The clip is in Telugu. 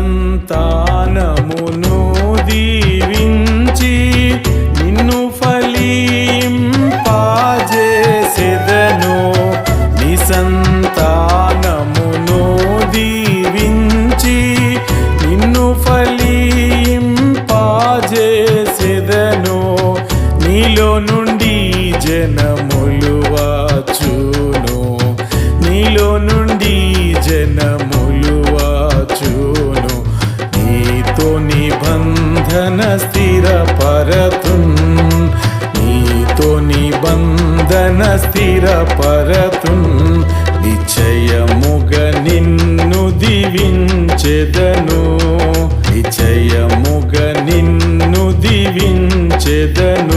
సంతానమును దీవించి నిన్ను ఫలింపాజేసెదను. నీ సంతానమును దీవించి నిన్ను ఫలింపాజేసెదను. నీలోను నిబంధన స్థిరపరతున్ నీతో నిబంధన స్థిరపరతున్ నిశ్చయముగ నిన్ను దివించెదను. నిశ్చయముగ నిన్ను దివించెదను.